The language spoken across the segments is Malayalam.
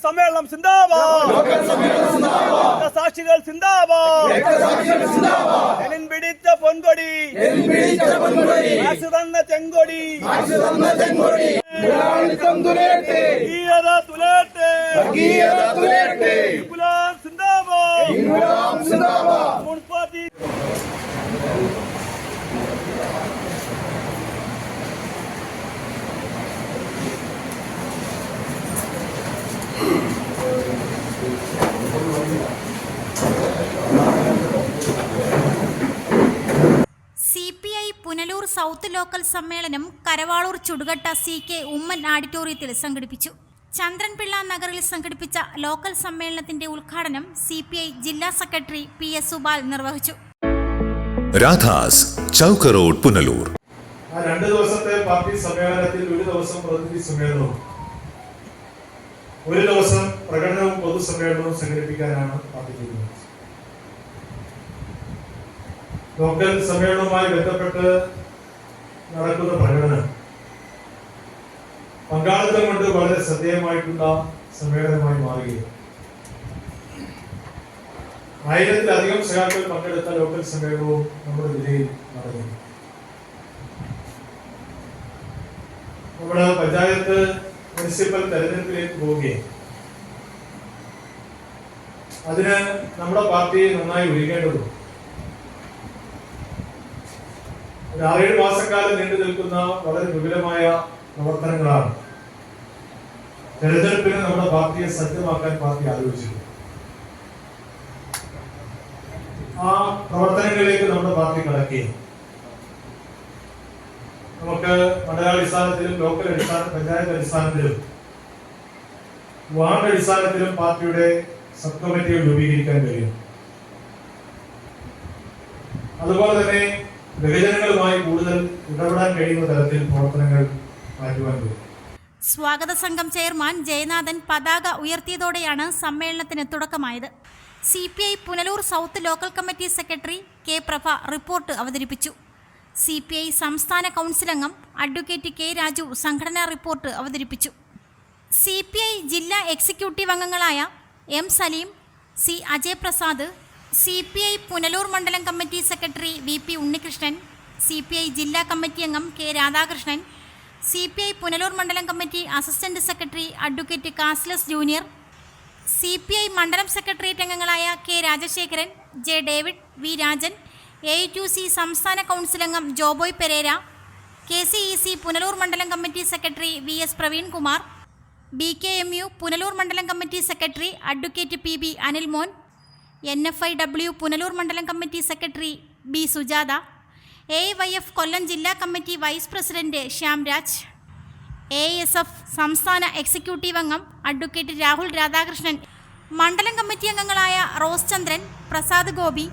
സമ്മേളനം സിന്ദാബാദ് സാക്ഷികൾ സിന്ദാബാദ് ജനൻ പിടിച്ച പൊൻകൊടി കാശ് തന്ന ചെങ്കൊടി ഈയത തുലട്ടെ ഗുലാം സൗത്ത് ലോക്കൽ സമ്മേളനം കരവാളൂർ ചുടുകട്ട സി കെ ഉമ്മൻ ആഡിറ്റോറിയത്തിൽ സംഘടിപ്പിച്ചു ചന്ദ്രൻപിള്ള നഗറിൽ സംഘടിപ്പിച്ച ലോക്കൽ സമ്മേളനത്തിന്റെ ഉദ്ഘാടനം സി പി ഐ ജില്ലാ സെക്രട്ടറി പി എസ് സുബാൽ നിർവഹിച്ചു രാധാസ് ചൗക്ക് റോഡ് പുനലൂർ ആ രണ്ട് ദിവസത്തെ പാർട്ടി സമ്മേളനത്തിൽ ഒരു ദിവസം പ്രതിനിധി സമ്മേളനവും ഒരു ദിവസം പ്രകടനവും പൊതുസമ്മേളനവും സംഘടിപ്പിക്കാനാണ് പാർട്ടി തീരുമാനിച്ചത്. ലോക്കൽ സമ്മേളനവുമായി ബന്ധപ്പെട്ട് നടക്കുന്ന പ്രകടനം പങ്കാളിത്തം കൊണ്ട് വളരെ ശ്രദ്ധേയമായിട്ടുള്ള സമ്മേളനമായി മാറുകയാണ്. ആയിരത്തിലധികം സഖാക്കൾ പങ്കെടുത്ത ലോക്കൽ സമ്മേളനവും നമ്മുടെ ജില്ലയിൽ നടന്നു. നമ്മുടെ പഞ്ചായത്ത് മുനിസിപ്പൽ തെരഞ്ഞെടുപ്പിലേക്ക് പോവുകയാണ്. അതിന് നമ്മുടെ പാർട്ടിയെ നന്നായി ഒരുങ്ങേണ്ടതുണ്ട് ഒരു ആറേഴ് മാസക്കാലം നീണ്ടു നിൽക്കുന്ന വളരെ വിപുലമായ പ്രവർത്തനങ്ങളാണ്. തെരഞ്ഞെടുപ്പിന് നമ്മുടെ പാർട്ടിയെ സജ്ജമാക്കാൻ പാർട്ടി ആലോചിച്ചിരുന്നു ആ പ്രവർത്തനങ്ങളിലേക്ക് നമ്മുടെ പാർട്ടി കടക്കി നമുക്ക് മണ്ഡലാടിസ്ഥാനത്തിലും ലോക്കൽ അടിസ്ഥാന പഞ്ചായത്ത് അടിസ്ഥാനത്തിലും വാർഡ് അടിസ്ഥാനത്തിലും പാർട്ടിയുടെ സബ് കമ്മിറ്റികൾ രൂപീകരിക്കാൻ കഴിയും. അതുപോലെ തന്നെ വിഭജനങ്ങളുമായി കൂടുതൽ ഇടപെടാൻ കഴിയുന്ന തരത്തിൽ പ്രവർത്തനങ്ങൾ മാറ്റുവാൻ കഴിയും. സ്വാഗത സംഘം ചെയർമാൻ ജയനാഥൻ പതാക ഉയർത്തിയതോടെയാണ് സമ്മേളനത്തിന് തുടക്കമായത്. C P I Punalur south local committee secretary K Prabha report അവതരിപ്പിച്ചു. സി പി ഐ സംസ്ഥാന കൗൺസിൽ അംഗം അഡ്വക്കേറ്റ് കെ രാജു സംഘടനാ റിപ്പോർട്ട് അവതരിപ്പിച്ചു. സി പി ഐ ജില്ലാ എക്സിക്യൂട്ടീവ് അംഗങ്ങളായ M Saleem C Ajay Prasad C P I Punalur മണ്ഡലം committee secretary V P Unnikrishnan C P I ജില്ലാ കമ്മിറ്റി അംഗം K Radhakrishnan C P I Punalur മണ്ഡലം committee assistant secretary advocate കാസ്ലസ് junior C P I മണ്ഡലം സെക്രട്ടേറിയറ്റ് അംഗങ്ങളായ K Rajasekharan J David V Rajan A to C സംസ്ഥാന കൗൺസിൽ അംഗം Joboy Pereira K C E C Punalur മണ്ഡലം committee secretary V S Praveen Kumar B K M U Punalur മണ്ഡലം committee secretary advocate P B Anilmon N F I W Punalur മണ്ഡലം committee secretary B Sujatha A Y F Kollam ജില്ലാ committee vice president Shyamraj A S F സംസ്ഥാന എക്സിക്യൂട്ടീവ് അംഗം അഡ്വക്കേറ്റ് രാഹുൽ രാധാകൃഷ്ണൻ മണ്ഡലം കമ്മിറ്റി അംഗങ്ങളായ റോസ് ചന്ദ്രൻ പ്രസാദ് ഗോപി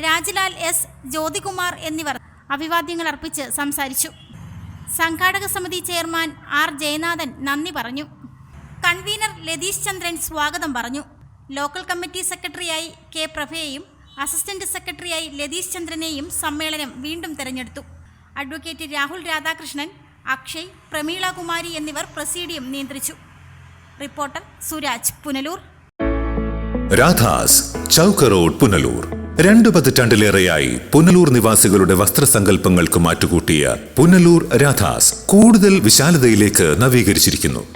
രാജ്ലാൽ എസ് ജ്യോതികുമാർ എന്നിവർ അഭിവാദ്യങ്ങൾ അർപ്പിച്ച് സംസാരിച്ചു സംഘാടക സമിതി ചെയർമാൻ ആർ ജയനാഥൻ നന്ദി പറഞ്ഞു കൺവീനർ ലതീഷ് ചന്ദ്രൻ സ്വാഗതം പറഞ്ഞു ലോക്കൽ കമ്മിറ്റി സെക്രട്ടറിയായി കെ പ്രഭയെയും അസിസ്റ്റന്റ് സെക്രട്ടറിയായി ലതീഷ് ചന്ദ്രനെയും സമ്മേളനം വീണ്ടും തെരഞ്ഞെടുത്തു. അഡ്വക്കേറ്റ് രാഹുൽ രാധാകൃഷ്ണൻ അക്ഷയ് പ്രമീള കുമാരി എന്നിവർ പ്രസീഡിയം നിയന്ത്രിച്ചു. റിപ്പോർട്ടർ സുരാജ് പുനലൂർ. രാധാസ് ചൗക്ക് റോഡ് പുനലൂർ. രണ്ടു പതിറ്റാണ്ടിലേറെയായി പുനലൂർ നിവാസികളുടെ വസ്ത്രസങ്കല്പങ്ങൾക്ക് മാറ്റുകൂട്ടിയ പുനലൂർ രാധാസ് കൂടുതൽ വിശാലതയിലേക്ക് നവീകരിച്ചിരിക്കുന്നു.